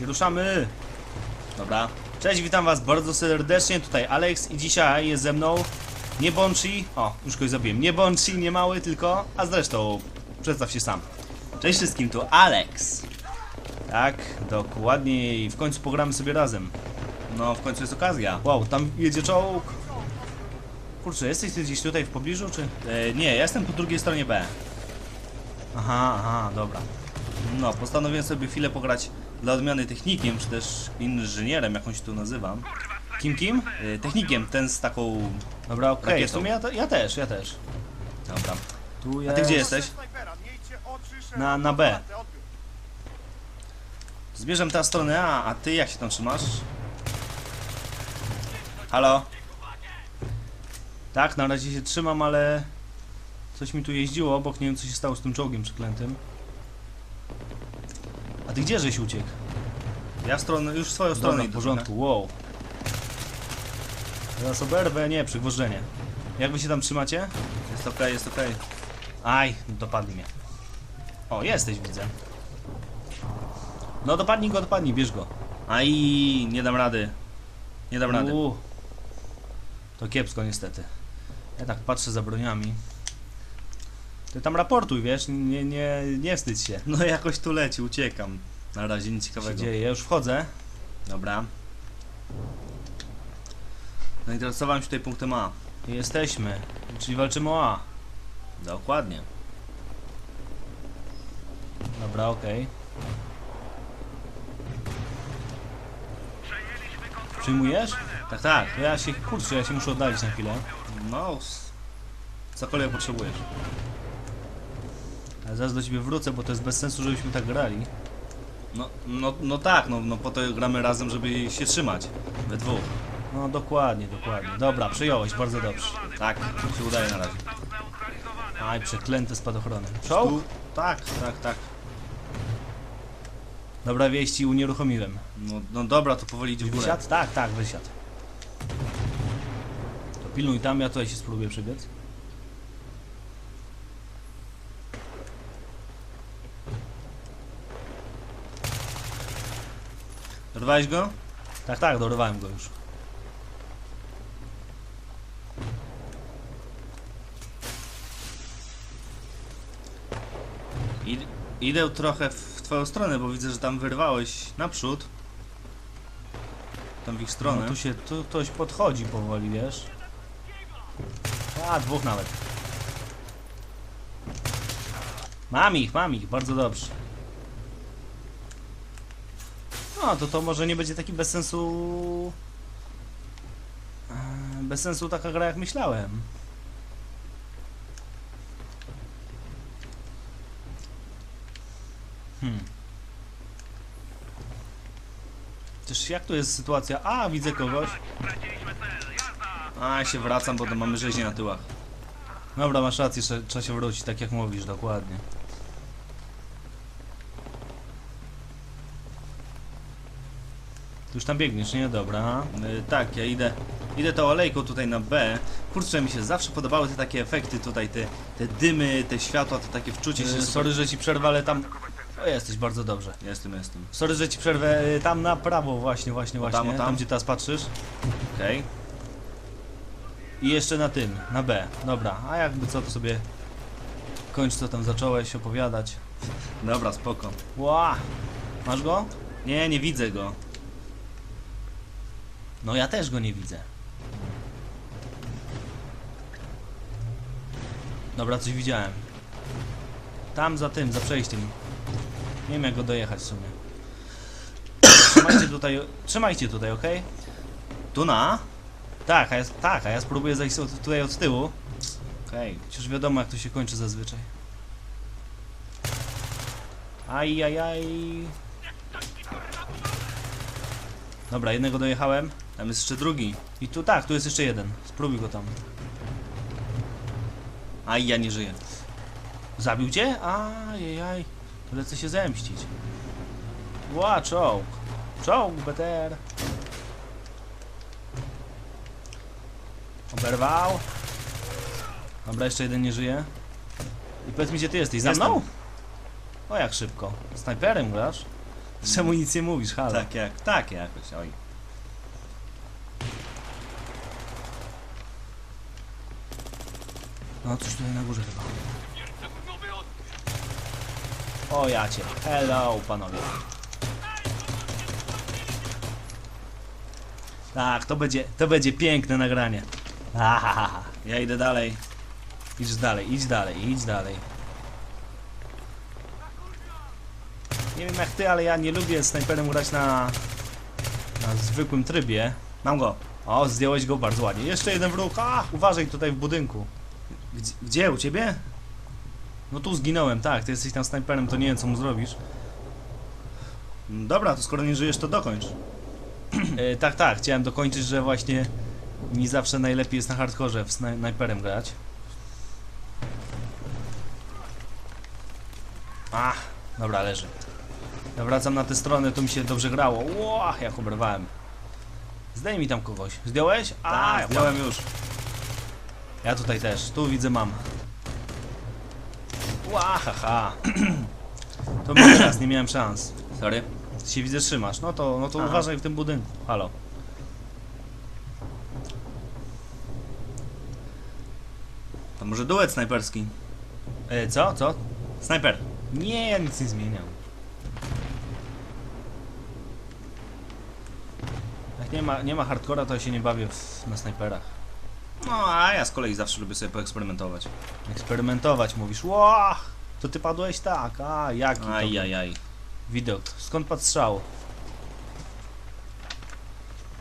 I ruszamy! Dobra. Cześć, witam was bardzo serdecznie, tutaj Alex i dzisiaj jest ze mną nie Bonchi, o, już kogoś zabiłem, nie Bonchi, nie mały tylko, a zresztą przedstaw się sam. Cześć wszystkim, tu Alex. Tak, dokładnie i w końcu pogramy sobie razem. No, w końcu jest okazja. Wow, tam jedzie czołg. Kurczę, jesteś ty gdzieś tutaj w pobliżu, czy? E, nie, ja jestem po drugiej stronie B. Aha, aha, dobra. No, postanowiłem sobie chwilę pograć dla odmiany technikiem, czy też inżynierem, jak on się tu nazywam. Kim, kim? E, technikiem, ten z taką... Dobra, okej, Rakietą. w sumie ja, te- ja też, ja też. Dobra. Tu A ty gdzie jesteś? Na- na B. Zbierzem tę stronę A, a ty jak się tam trzymasz? Halo? Tak, na razie się trzymam, ale... Coś mi tu jeździło obok, nie wiem co się stało z tym czołgiem przeklętym. A ty gdzie żeś uciekł? Ja w stronę, już w swoją stronę Dobra, w idę, porządku, wow. Teraz oberwę, nie, przygwożdżenie. Jak wy się tam trzymacie? Jest okej, jest okej. Aj, dopadli mnie. O, jesteś, widzę. No dopadnij go, dopadnij, bierz go. Aj, nie dam rady. Nie dam rady. To kiepsko niestety. Ja tak patrzę za broniami. Ty tam raportuj, wiesz, nie, nie, nie wstydź się. No jakoś tu leci, uciekam. Na razie nic co się ciekawego. dzieje? Ja już wchodzę. Dobra. Zainteresowałem się tutaj punktem A. Jesteśmy. Czyli walczymy o A. Dokładnie. Dobra, okej. Przyjmujesz? Tak, tak. Ja się, kurczę, ja się muszę oddalić na chwilę. No, cokolwiek potrzebujesz. Ale zaraz do ciebie wrócę, bo to jest bez sensu, żebyśmy tak grali. No, no, no tak, no, no po to gramy razem, żeby się trzymać. We dwóch. No dokładnie, dokładnie. Dobra, przyjąłeś, bardzo dobrze. Tak, się udaje na razie. Aj, przeklęte spadochrony. Czołg? Tak, tak, tak. Dobra wieści, unieruchomiłem. No, no dobra, to powoli idzie w górę. Wysiadł? Tak, tak, wysiadł. To pilnuj tam, ja tutaj się spróbuję przybiec. Dorwałeś go? Tak, tak, dorwałem go już. Idę trochę w twoją stronę, bo widzę, że tam wyrwałeś naprzód. Tam w ich stronę. No tu się, tu ktoś podchodzi powoli, wiesz. A, dwóch nawet. Mam ich, mam ich, bardzo dobrze. No, to to może nie będzie taki bez sensu... e, Bez sensu taka gra jak myślałem. Hmm. Też jak tu jest sytuacja? A, widzę kogoś. A, się wracam, bo to mamy rzeźnie na tyłach. Dobra, masz rację, trze- trzeba się wrócić, tak jak mówisz, dokładnie. Ty już tam biegniesz, nie? Dobra. Y, tak, ja idę, idę tą olejką tutaj na B. Kurczę, mi się zawsze podobały te takie efekty tutaj, te, te dymy, te światła, to takie wczucie się. Yy, sorry, że ci przerwę, ale tam... O, jesteś bardzo dobrze. Jestem, jestem. Sorry, że ci przerwę, yy, tam na prawo właśnie, właśnie, O tam, właśnie, o tam, tam? gdzie teraz patrzysz. Okej. I jeszcze na tym, na B. Dobra, a jakby co, to sobie kończ co tam zacząłeś opowiadać. Dobra, spoko. Ła! Masz go? Nie, nie widzę go. No ja też go nie widzę. Dobra, coś widziałem. Tam za tym, za przejściem. Nie wiem jak go dojechać w sumie. Trzymajcie tutaj, trzymajcie tutaj, ok? Tu na? Tak, a ja, tak, a ja spróbuję zajść od, tutaj od tyłu. Okej. Przecież wiadomo jak to się kończy zazwyczaj. Aj, aj, aj. Dobra, jednego dojechałem. Tam jest jeszcze drugi. I tu tak, tu jest jeszcze jeden. Spróbuj go tam. Aj, ja nie żyję. Zabił cię? Ajajaj. To lecę się zemścić. Ła, czołg. Czołg, beter. Oberwał. Dobra, jeszcze jeden nie żyje. I powiedz mi, gdzie ty jesteś? Za Jestem. mną? O, jak szybko. Snajperem grasz? Czemu nic nie mówisz, halo? Tak jak, tak jakoś, oj. No coś tutaj na górze chyba. O ja cię. Hello panowie. Tak, to będzie, to będzie piękne nagranie. Ja idę dalej. Idź dalej, idź dalej, idź dalej. Nie wiem jak ty, ale ja nie lubię snajperem grać na, na zwykłym trybie. Mam go. O, zdjąłeś go bardzo ładnie. Jeszcze jeden wróg. A, uważaj tutaj w budynku. Gdzie, gdzie? U ciebie? No tu zginąłem, tak. Ty jesteś tam snajperem, to nie wiem co mu zrobisz. Mm, Dobra, to skoro nie żyjesz, to dokończ. E, tak, tak. Chciałem dokończyć, że właśnie nie zawsze najlepiej jest na hardkorze w snaj- snajperem grać. Ach, dobra, leży. Ja wracam na tę stronę, to mi się dobrze grało. Łoch, jak oberwałem. Zdejmij tam kogoś. Zdjąłeś? A, Tak, zdjąłem już. Ja tutaj też, tu widzę mam. Łahaha. To był teraz, nie miałem szans. Sorry. Ty się widzę trzymasz. No to, no to Aha. uważaj w tym budynku. Halo. To może duet snajperski. E, co? Co? Snajper. Nie, ja nic nie zmieniam. Jak nie ma, nie ma hardcora, to ja się nie bawię w, na snajperach. No, a ja z kolei zawsze lubię sobie poeksperymentować. Eksperymentować, mówisz. Łach! To ty padłeś tak, a jaki to Aj, aj, aj. widok. Skąd padł strzał?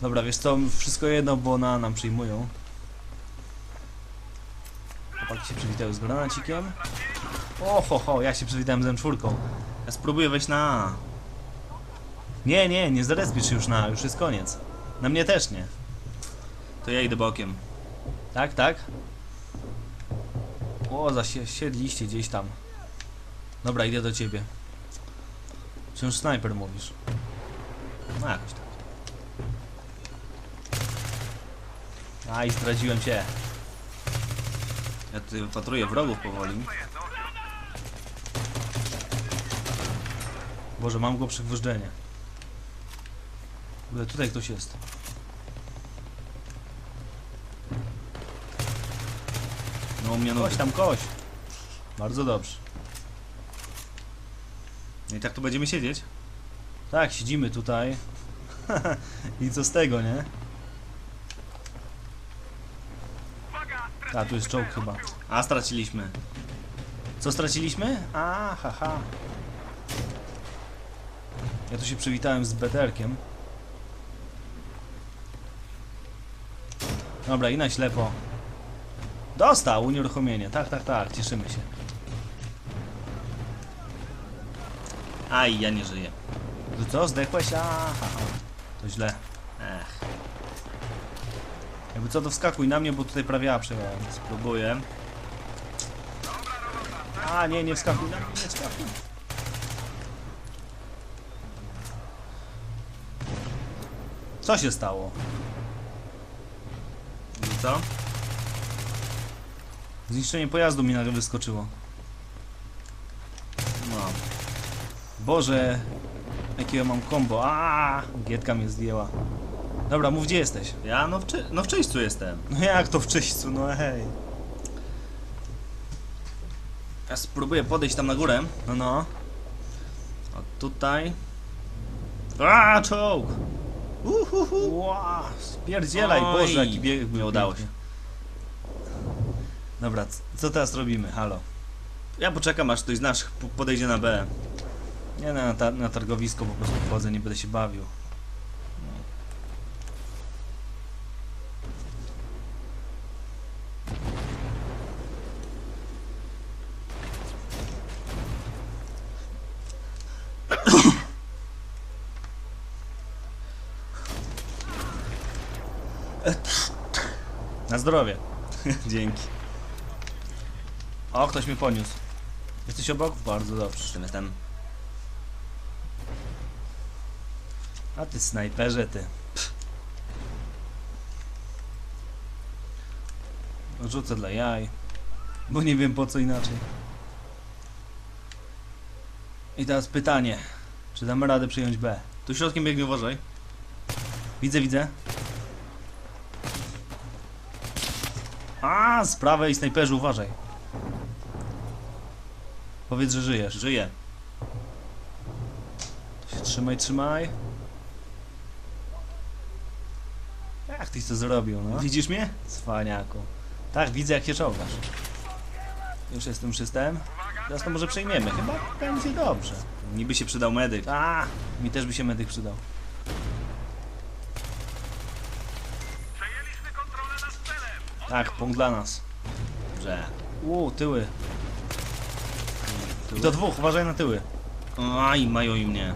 Dobra, wiesz co, wszystko jedno, bo na nam przyjmują. Chłopaki się przywitały z granacikiem. O, ho, ho, ja się przywitałem z M4. Ja spróbuję wejść na A. Nie, nie, nie zarespisz już na, już jest koniec. Na mnie też nie. To ja idę bokiem. Tak, tak? O, zasiedliście gdzieś tam. Dobra, idę do ciebie. Wciąż snajper mówisz. No jakoś tak. A, i zdradziłem cię. Ja tutaj wypatruję wrogów powoli. Boże, mam go przygwożdżenie. Ogóle tutaj ktoś jest. No no. Koś tam, koś. Bardzo dobrze. I tak tu będziemy siedzieć. Tak, siedzimy tutaj. I co z tego, nie? A, tu jest czołg chyba. A straciliśmy. Co straciliśmy? A, haha. Ja tu się przywitałem z Beterkiem. Dobra, i na ślepo. Dostał unieruchomienie. Tak, tak, tak, cieszymy się. Aj, ja nie żyję. Że co, zdechłeś? A, haha. To źle. Ech, Jakby co, to wskakuj na mnie, bo tutaj prawie ja przegrałem. spróbuję. A, nie, nie wskakuj na mnie, nie wskakuj. Co się stało? Co? Zniszczenie pojazdu mi nagle wyskoczyło. No. Boże, jakiego mam combo. A, Gietka mnie zdjęła. Dobra, mów gdzie jesteś. Ja no w, czy... no w czyśćcu jestem. No jak to w czyśćcu, no hej. Ja spróbuję podejść tam na górę. No no. O tutaj. A, czołg! Uhuhu. Ła, spierdzielaj, Oj, Boże, jaki bieg nie udało się. Dobra, co teraz robimy? Halo. Ja poczekam aż ktoś z nas p- podejdzie na B. Nie, na, na targowisko po prostu wchodzę, nie będę się bawił. Na zdrowie. Dzięki. O, ktoś mnie poniósł. Jesteś obok? Bardzo dobrze. Czym jestem? A ty snajperze, ty. Rzucę dla jaj. Bo nie wiem po co inaczej. I teraz pytanie. Czy damy radę przyjąć B? Tu środkiem biegnie, uważaj. Widzę, widzę. A, z prawej snajperzy, uważaj. Powiedz, że żyjesz. Żyje. To się trzymaj, trzymaj. Jak tyś to zrobił, no? Widzisz mnie? Cwaniaku. Tak, widzę jak się czołgasz. Już jestem przystęp. Teraz to może przejmiemy. Chyba będzie dobrze. Niby się przydał medyk. A, mi też by się medyk przydał. Tak, punkt dla nas. Dobrze. Uuu, tyły. I to dwóch, uważaj na tyły. Aj, mają i mnie.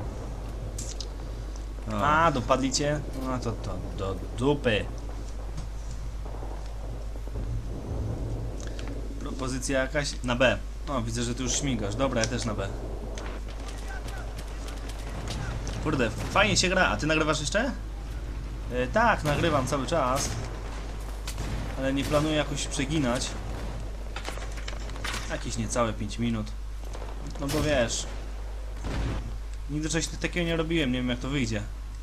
A, dopadli cię? No to, to do dupy. Propozycja jakaś? na B. No, widzę, że ty już śmigasz. Dobra, ja też na B. Kurde, fajnie się gra. A ty nagrywasz jeszcze? E, tak, nagrywam cały czas. Ale nie planuję jakoś przeginać. Jakieś niecałe 5 minut. No bo wiesz. Nigdy czegoś takiego nie robiłem, nie wiem jak to wyjdzie.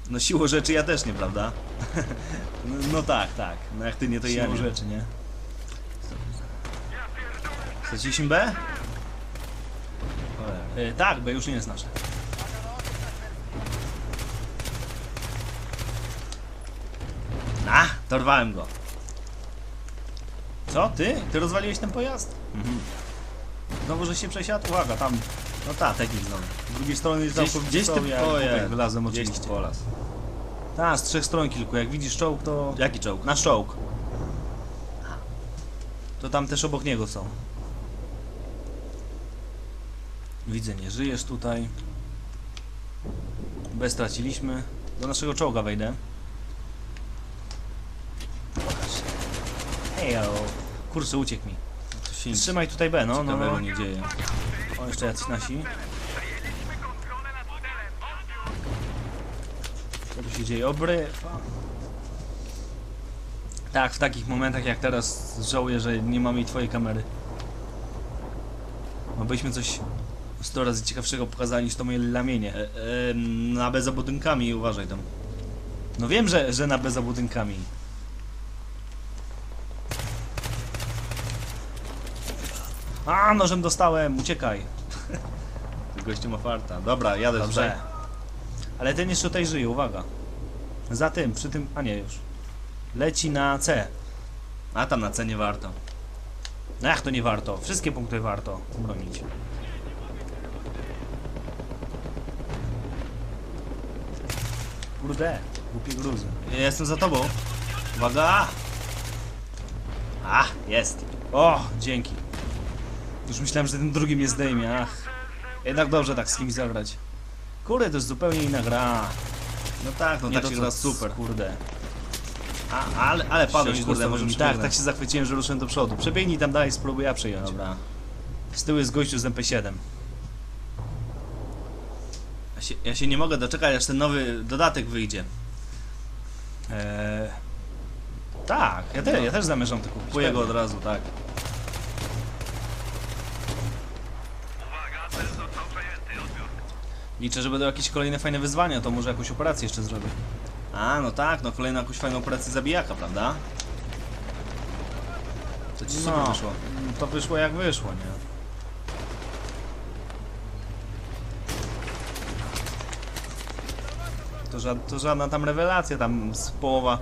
No siłą rzeczy ja też nie, prawda? no, no tak, tak. No jak ty nie, to ja Siłą nie. rzeczy, nie? Straciliśmy B? E, tak, bo już nie jest nasze. A, dorwałem go. Co, ty? Ty rozwaliłeś ten pojazd? Mhm. Znowu, że się przesiadł? Uwaga, tam No tak, taki znowu. z drugiej strony jest Gdzieś, całkowicie gdzieś ty ja kubek wylazłem oczywiście. polas. Tak, z trzech stron kilku. Jak widzisz czołg, to... Jaki czołg? Nasz czołg. To tam też obok niego są. Widzę, nie żyjesz tutaj. Bez straciliśmy. Do naszego czołga wejdę. Pokaż się. Ejo. Kurczę, uciekł mi. Nic Trzymaj tutaj B, no, no, no. nie dzieje. O, jeszcze jacyś nasi. Co tu się dzieje? Obrywa. Tak, w takich momentach jak teraz żałuję, że nie mamy twojej kamery. Bo byśmy coś 100 razy ciekawszego pokazali niż to moje lamienie. E, e, na B za budynkami uważaj tam. No wiem, że, że na B za budynkami. A, nożem dostałem, uciekaj. Gościu ma farta. Dobra, jadę Dobrze. tutaj. Ale ten jeszcze tutaj żyje, uwaga. Za tym, przy tym, a nie już. Leci na C. A tam na cenie warto. No jak to nie warto? Wszystkie punkty warto bronić. Kurde, głupie gruzy. Ja jestem za tobą. Uwaga! A, jest. O, dzięki. Już myślałem, że ten drugi mnie zdejmie, ach. Jednak dobrze tak z kimś zagrać. Kurde, to jest zupełnie inna gra. No tak, no Nie tak to, się gra super. Kurde. A, ale, ale padłeś, Siąść kurde, może mi Tak, tak się zachwyciłem, że ruszyłem do przodu. Przebiegnij tam dalej, spróbuj ja przyjąć. Dobra. Z tyłu jest gościu z MP7. Ja się, ja się nie mogę doczekać, aż ten nowy dodatek wyjdzie. Eee, tak, ja, te, ja też zamierzam to kupić. Kupuję go od razu, tak. Liczę, że będą jakieś kolejne fajne wyzwania, to może jakąś operację jeszcze zrobię. A, no tak, no kolejna jakąś fajną operację zabijaka, prawda? To ci No. wyszło. To wyszło jak wyszło, nie? To, ża to żadna tam rewelacja, tam z połowa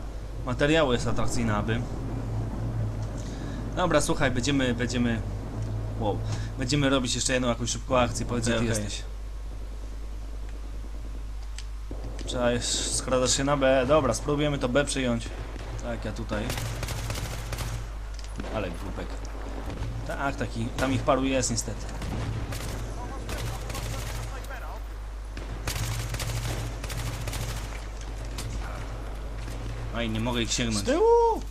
materiału jest atrakcyjna, aby. Dobra, słuchaj, będziemy, będziemy... Wow. Będziemy robić jeszcze jedną jakąś szybką akcję, powiedz, okej. jesteś. Trzeba jest, skradasz się na B. Dobra, spróbujemy to B przyjąć. Tak, ja tutaj. Ale głupek. Tak, taki, tam ich paru jest niestety. Aj, nie mogę ich Z sięgnąć. tyłu!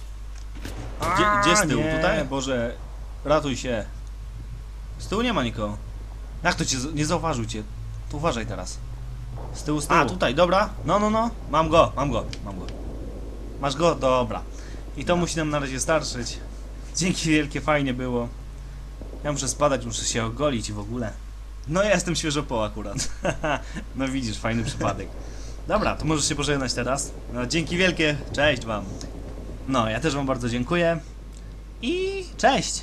Gdzie- gdzie z tyłu? nie, Tutaj? Boże, ratuj się. Z tyłu nie ma nikogo. Jak to cię, z- nie zauważył cię? Tu uważaj teraz. Z tyłu, z tyłu. A, tutaj, dobra. No, no, no. Mam go, mam go, mam go. Masz go? Dobra. I to musi nam na razie starszyć. Dzięki wielkie, fajnie było. Ja muszę spadać, muszę się ogolić w ogóle. No ja jestem świeżo po akurat. no widzisz, fajny przypadek. Dobra, to możesz się pożegnać teraz. No, dzięki wielkie, cześć wam. No, ja też wam bardzo dziękuję. I cześć!